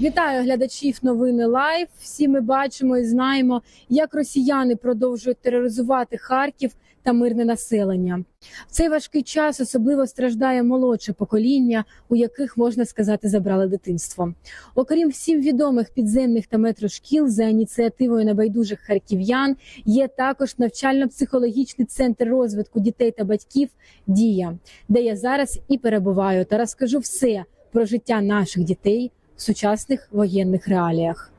Вітаю глядачів новини Лайв. Всі ми бачимо і знаємо, як росіяни продовжують тероризувати Харків та мирне населення. В цей важкий час особливо страждає молодше покоління, у яких можна сказати забрали дитинство. Окрім всім відомих підземних та метрошкіл, за ініціативою небайдужих харків'ян є також навчально-психологічний центр розвитку дітей та батьків Дія, де я зараз і перебуваю та розкажу все про життя наших дітей в сучасних воєнних реаліях.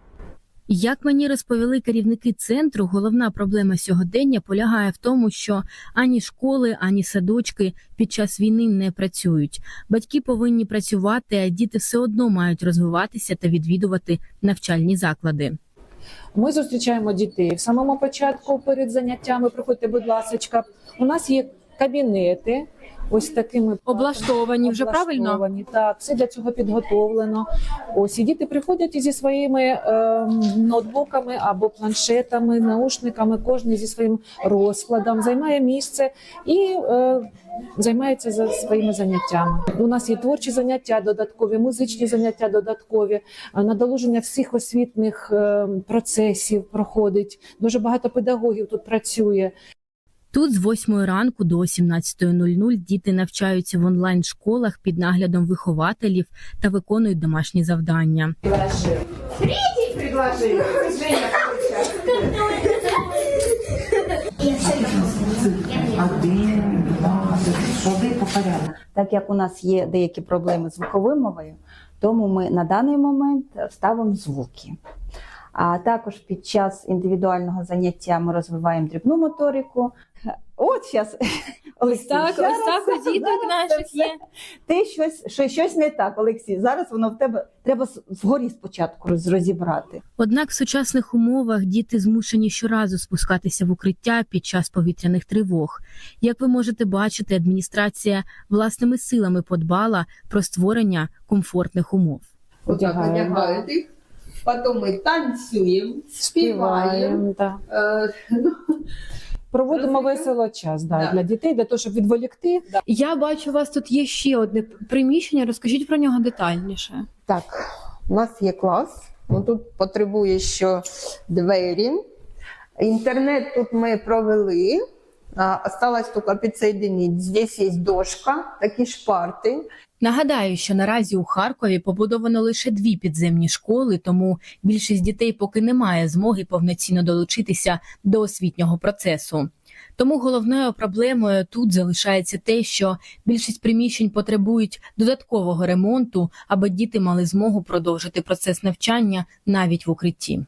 Як мені розповіли керівники центру, головна проблема сьогодення полягає в тому, що ані школи, ані садочки під час війни не працюють. Батьки повинні працювати, а діти все одно мають розвиватися та відвідувати навчальні заклади. Ми зустрічаємо дітей в самому початку перед заняттями. Приходьте, будь ласка. У нас є кабінети. Ось такими Облаштовані вже правильно? Облаштовані, Так, все для цього підготовлено. Ось і діти приходять і зі своїми е, ноутбуками або планшетами, наушниками, кожен зі своїм розкладом займає місце і е, займається за своїми заняттями. У нас є творчі заняття, додаткові, музичні заняття додаткові, е, надолуження всіх освітних е, процесів проходить. Дуже багато педагогів тут працює. Тут з 8 ранку до 17.00 діти навчаються в онлайн школах під наглядом вихователів та виконують домашні завдання. ходи по. Так як у нас є деякі проблеми з звуковою мовою, тому ми на даний момент ставимо звуки. А також під час індивідуального заняття ми розвиваємо дрібну моторику. От зараз Олексій, так, ось так у діток наших є. Ти щось, що, щось не так, Олексій. Зараз воно в тебе треба згорі спочатку розібрати. Однак в сучасних умовах діти змушені щоразу спускатися в укриття під час повітряних тривог. Як ви можете бачити, адміністрація власними силами подбала про створення комфортних умов. Вот так Потом мы танцуем, спеваем. да. Э, ну, Проводимо Розумію. весело час да, Да. для дітей, для того, щоб відволікти. Я бачу, у вас тут є ще одне приміщення. Розкажіть про нього детальніше. Так, у нас є клас. Ну, тут потребує ще двері. Інтернет тут ми провели. Осталось тільки підсоединити. Здесь є дошка, такі шпарти. Нагадаю, що наразі у Харкові побудовано лише дві підземні школи, тому більшість дітей поки не має змоги повноцінно долучитися до освітнього процесу. Тому головною проблемою тут залишається те, що більшість приміщень потребують додаткового ремонту, аби діти мали змогу продовжити процес навчання навіть в укритті.